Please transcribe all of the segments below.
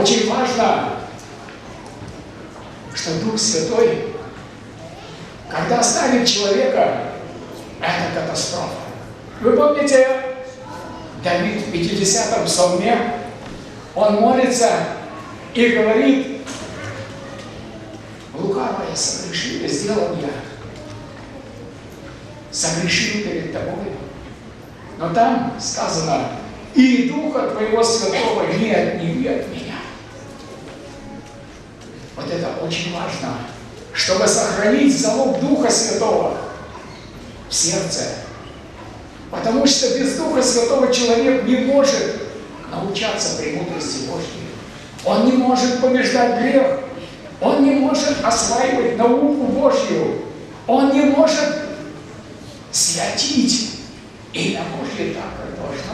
очень важно, что Дух Святой, когда оставит человека, это катастрофа. Вы помните, Давид в 50-м псалме, он молится и говорит, лукавое согрешил, сделал я. Согрешил перед тобой. Но там сказано, и Духа Твоего Святого не отними от меня. Вот это очень важно, чтобы сохранить залог Духа Святого в сердце. Потому что без Духа Святого человек не может научаться премудрости Божьей. Он не может побеждать грех. Он не может осваивать науку Божью. Он не может святить имя Божье так, как должно.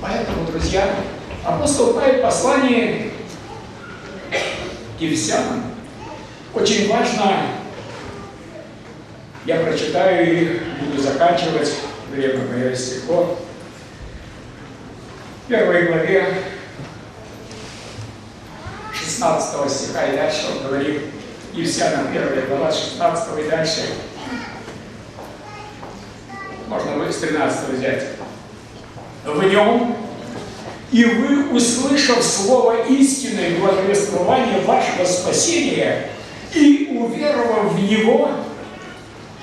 Поэтому, друзья, апостол Павел к Ефесянам очень важно, я прочитаю и буду заканчивать, время мое истекло. В первой главе 16 стиха и дальше он говорит, Ефесянам 1 глава 16 и дальше. Можно с 13 взять. В нем и вы, услышав слово истины и благовествование вашего спасения, и уверовав в него,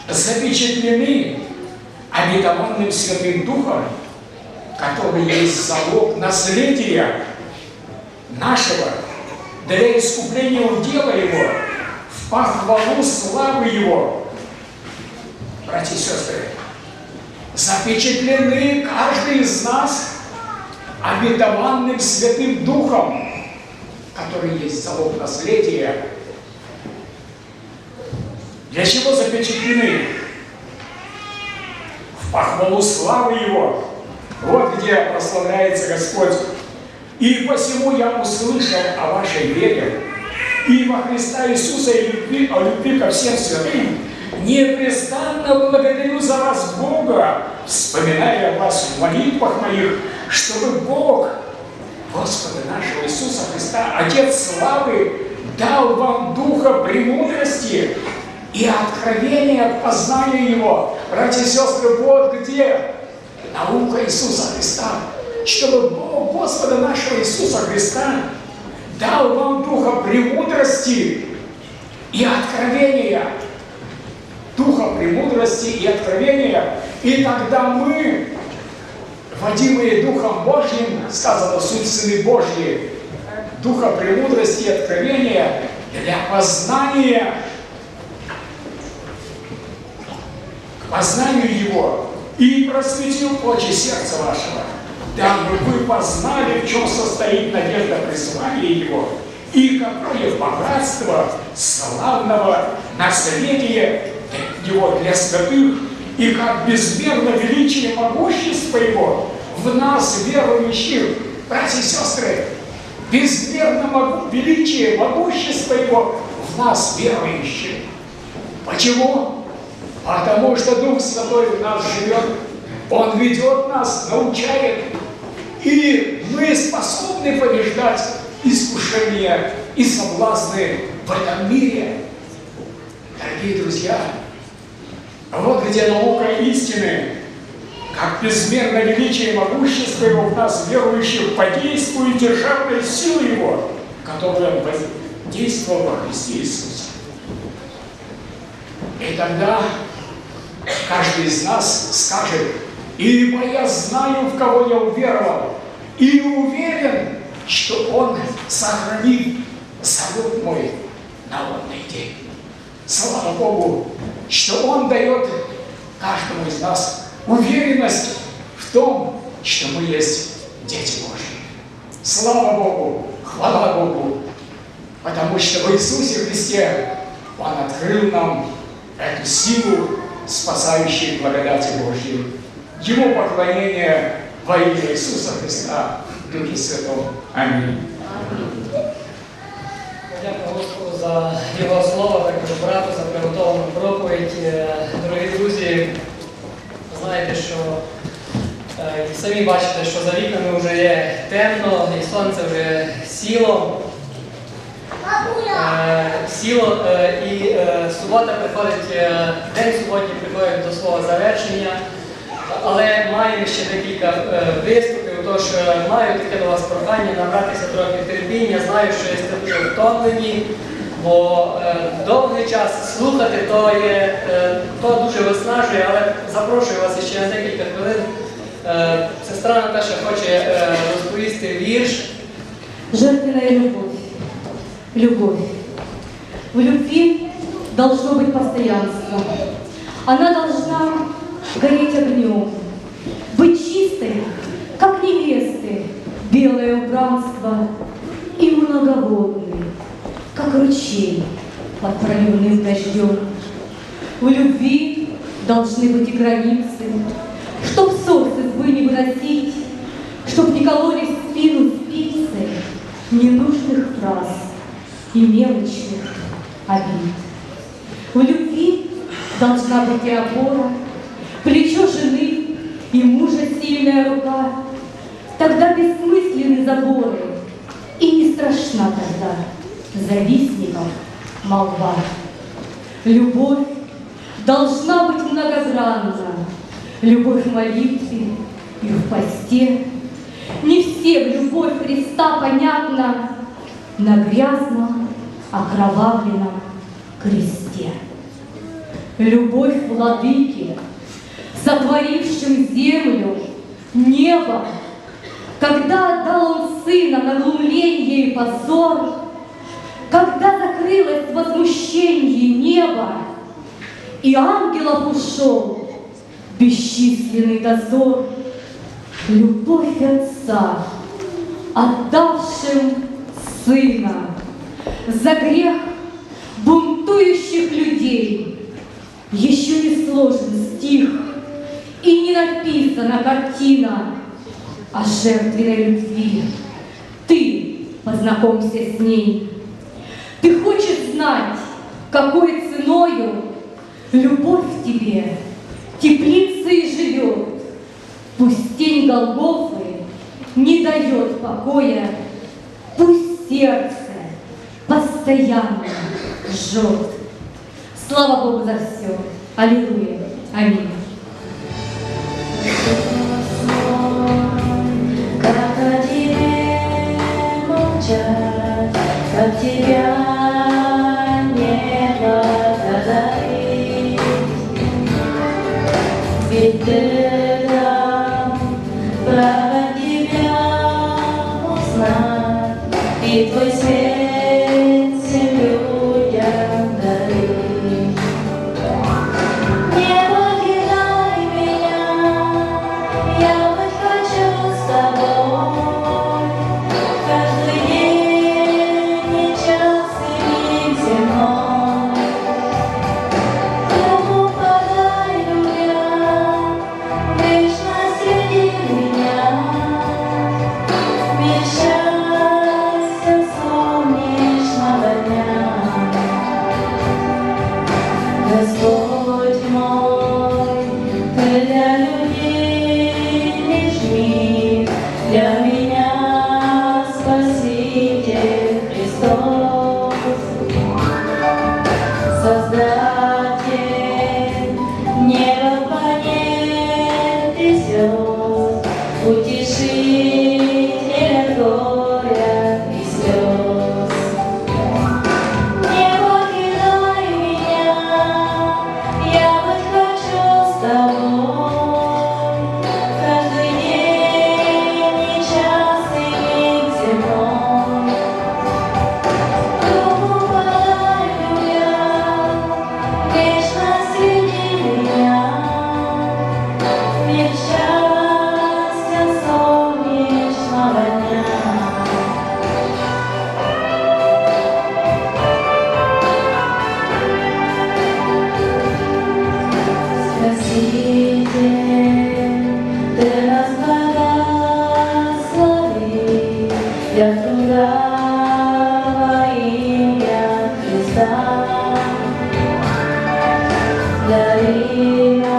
запечатлены обетованным Святым Духом, который есть залог наследия нашего для искупления удела Его, в похвалу славы Его. Братья и сестры, запечатлены каждый из нас обетованным Святым Духом, который есть залог наследия. Для чего запечатлены? В похвалу славы Его. Вот где прославляется Господь. И посему я услышал о вашей вере и во Христа Иисуса и любви, о любви ко всем святым, непрестанно благодарю за вас Бога, вспоминая вас в молитвах моих, чтобы Бог, Господа нашего Иисуса Христа, Отец славы, дал вам духа премудрости и откровения от познания Его. Братья и сестры, вот где наука Иисуса Христа, чтобы Бог Господа нашего Иисуса Христа дал вам духа премудрости и откровения. Духа премудрости и откровения. И тогда мы, водимые Духом Божьим, сказано, суть Сыны Божьи, Духа премудрости и откровения для познания, к познанию Его, и просветил очи сердца вашего, дабы вы познали, в чем состоит надежда присылания Его, и какое богатство славного наследия Его для святых, и как безмерно величие могущества Его в нас, верующих, братья и сестры, безмерно могу, величие могущества Его в нас, верующих. Почему? Потому что Дух Святой в нас живет, Он ведет нас, научает, и мы способны побеждать искушения и соблазны в этом мире. Дорогие друзья, вот где наука истины, как безмерно величие и могущество Его в нас, верующих, подействует державной силы Его, которую Он действовал во Христе Иисусе. И тогда каждый из нас скажет, ибо я знаю, в кого я уверовал, и уверен, что Он сохранит залог мой на водный день. Слава Богу, что Он дает каждому из нас уверенность в том, что мы есть дети Божьи. Слава Богу, хвала Богу, потому что в Иисусе Христе Он открыл нам эту силу, спасающей благодати Божьей. Ему поклонение во имя Иисуса Христа, Духе Святом. Аминь. Його слово, також брату за приготовану проповідь. Е, Дорогі друзі, знаєте, що Е, і Самі бачите, що за вікнами вже є темно, і сонце вже сіло. Е, Сіло і субота приходить, день суботній приходить до свого завершення, але маємо ще декілька виступів, тож маю таке до вас прохання набратися трохи терпіння. Знаю, що є втомлені, бо е, довгий час слухати то є е, то дуже виснажує, але запрошую вас ще на декілька хвилин. Е, Сестра Наташа хоче е, розповісти вірш. Жертвенная любовь. Любовь. В любви должно быть постоянство. Она должна гореть огнем, быть чистой, как невесты, белое убранство и многоводный, ручей под проливным дождем. В любви должны быть и границы, чтоб ссор с избы не выносить, чтоб не кололи в спину спицы ненужных фраз и мелочных обид. В любви должна быть и опора, плечо жены и мужа сильная рука. Тогда бессмысленны заборы, и не страшна тогда завистников молва. Любовь должна быть многогранна, любовь в молитве и в посте. Не всем любовь Христа понятна на грязном, окровавленном кресте. Любовь владыки, сотворившим землю, небо, когда отдал он сына на глумление и позор, когда закрылось в возмущении небо, и ангелов ушел бесчисленный дозор, любовь Отца, отдавшим Сына за грех бунтующих людей, еще не сложен стих и не написана картина о жертвенной любви. Ты познакомься с ней. Ты хочешь знать, какой ценою любовь тебе теплится и живет. Пусть тень Голгофы не дает покоя, пусть сердце постоянно жжет. Слава Богу за все. Аллилуйя. Аминь. Как от тебя. Magdalena,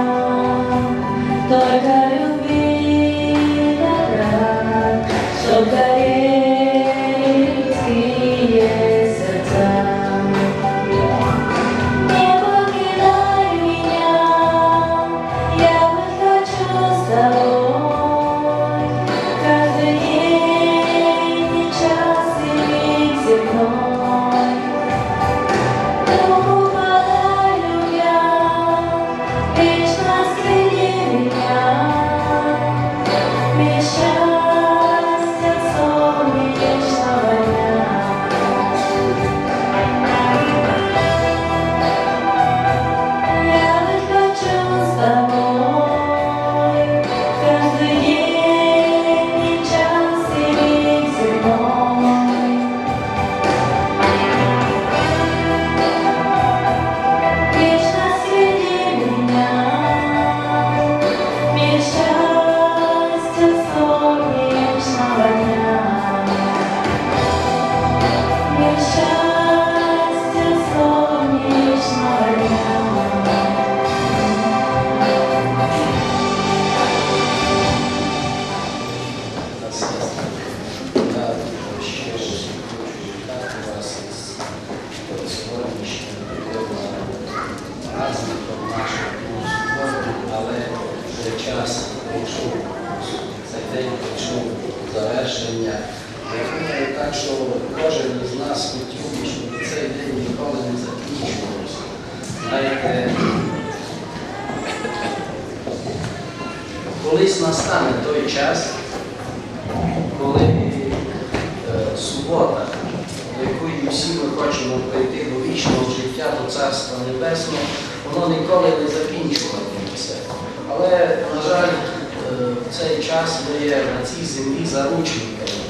заручниками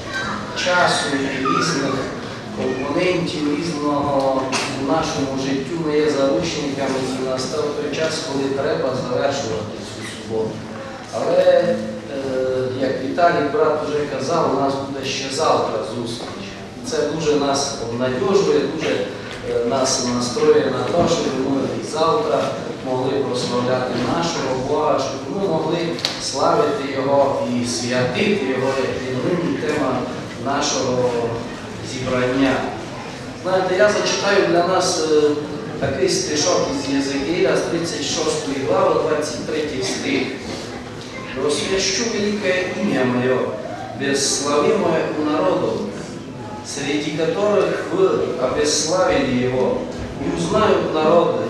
часу і різних компонентів, різного в нашому життю ми є заручниками і настав той час, коли треба завершувати цю суботу. Але, е, як Віталій брат вже казав, у нас буде ще завтра зустріч. Це дуже нас обнадьожує, дуже е, нас настроює на те, щоб ми завтра могли прославляти нашого Бога, щоб ми могли славити Його і святити Його, як і нині тема нашого зібрання. Знаєте, я зачитаю для нас е, такий стишок із Єзекіля з 36 глави, 23 стих. Просвящу великое имя мое, бесславимое у народов, среди которых вы обесславили его, и узнают народы,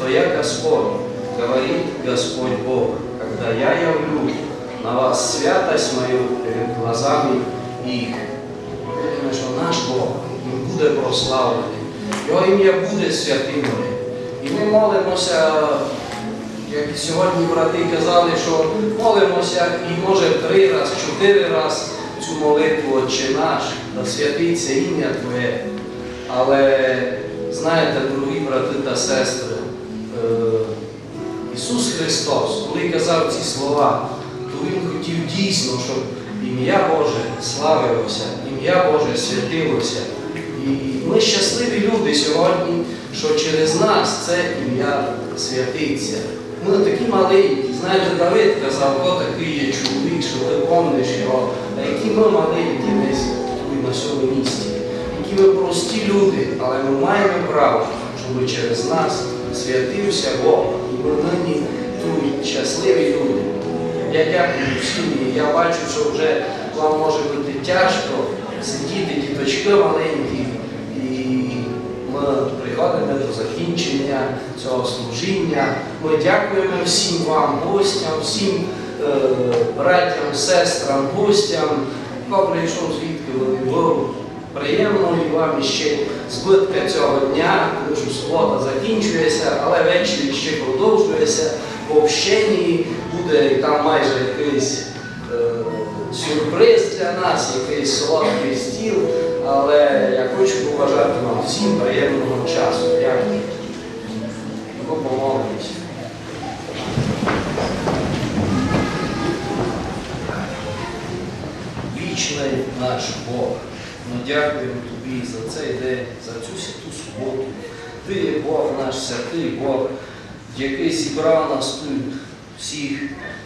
что я Господь, говорит Господь Бог, когда я явлю на вас святость мою перед глазами их. Віримо, що наш Бог Він буде прославлений, Його ім'я буде святим. І ми молимося як сьогодні брати казали, що молимося і може три раз, чотири раз цю молитву Отче наш, да святиться ім'я Твоє. Але знаєте, дорогі брати та сестри, Ісус Христос, коли казав ці слова, то Він хотів дійсно, щоб ім'я Боже славилося, ім'я Боже святилося. І ми щасливі люди сьогодні, що через нас це ім'я святиться. Ми такі маленькі, знаєте, Давид казав, хто такий є чоловік, що ти помниш його, а які ми маленькі десь на цьому місці, які ми прості люди, але ми маємо право, щоб через нас святився Бог. Ми тут щасливі люди. Я дякую всім, я бачу, що вже вам може бути тяжко сидіти, діточки маленькі, і ми приходимо до закінчення цього служіння. Ми дякуємо всім вам, гостям, всім е, братям, сестрам, гостям, хто прийшов звідки вони були. Приємно і вам ще збитка цього дня, тому що субота закінчується, але ввечері ще продовжується. По общенні буде там майже якийсь е, сюрприз для нас, якийсь солодкий стіл. Але я хочу побажати вам всім приємного часу. Дякую. Ми помолимося. Вічний наш Бог. Ми дякуємо Тобі за цей день, за цю святу суботу. Ти є Бог наш святий Бог, який зібрав нас тут всіх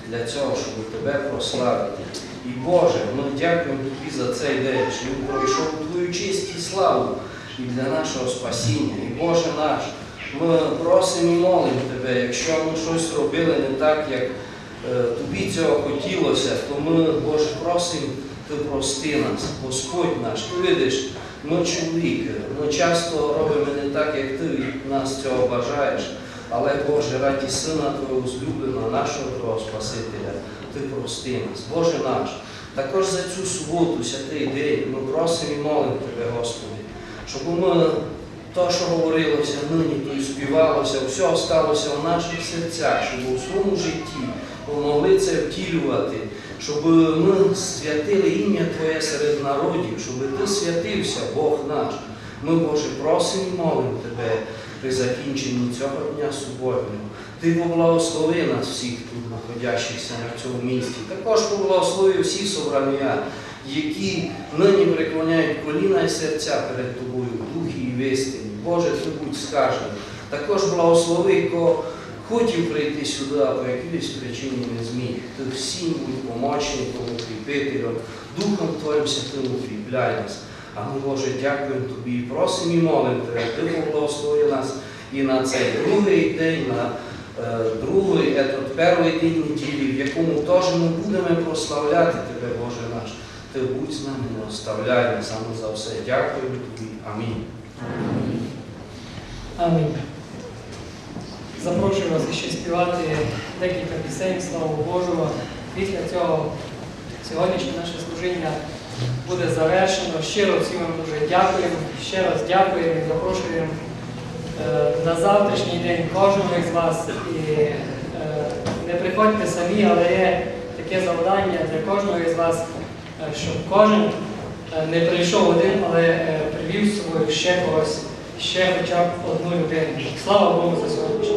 для цього, щоб тебе прославити. І Боже, ми дякуємо Тобі за цей день, що Він пройшов Твою честь і славу і для нашого спасіння. І Боже наш, ми просимо і молимо Тебе, якщо ми щось робили не так, як е, Тобі цього хотілося, то ми, Боже, просимо, Ти прости нас, Господь наш, Ти видиш, ми чоловіки, ми часто робимо не так, як Ти від нас цього бажаєш. Але Боже, раді Сина Твого злюбленого, нашого Твого Спасителя, Ти прости нас, Боже наш. Також за цю суботу, святий день, ми просимо і молимо Тебе, Господи, щоб ми то, що говорилося нині, то і співалося, все осталося в наших серцях, щоб у своєму житті ми могли це втілювати, щоб ми святили ім'я Твоє серед народів, щоб Ти святився, Бог наш. Ми, Боже, просимо і молимо Тебе при закінченні цього дня суботнього. Ти поблагослови нас всіх тут, знаходящихся на цьому місці. Також поблагослови всі собрання, які нині преклоняють коліна і серця перед тобою, духі і в істині. Боже, ти будь скажений. Також благослови, хто хотів прийти сюди, а по якійсь причині не зміг. Ти всім будь помочником, укріпителем, Духом Твоїм святим укріпляй нас. А ми, Боже, дякуємо Тобі і просимо і молимо Тебе, Ти поблагослови нас і на цей другий день, на е, другий, этот, перший день неділі, в якому теж ми будемо прославляти Тебе, Боже наш. ти будь з нами, не оставляй нас, саме за все. Дякую тобі. Амінь. Амінь. Запрошую вас ще співати декілька пісень, слава Божого. Після цього сьогоднішнє наше служіння буде завершено. Щиро всім вам дуже дякуємо. Ще раз дякуємо і запрошуємо е, на завтрашній день кожного із вас. І е, не приходьте самі, але є таке завдання для кожного із вас, е, щоб кожен не прийшов один, але привів з собою ще когось, ще хоча б одну людину. Слава Богу за сьогоднішній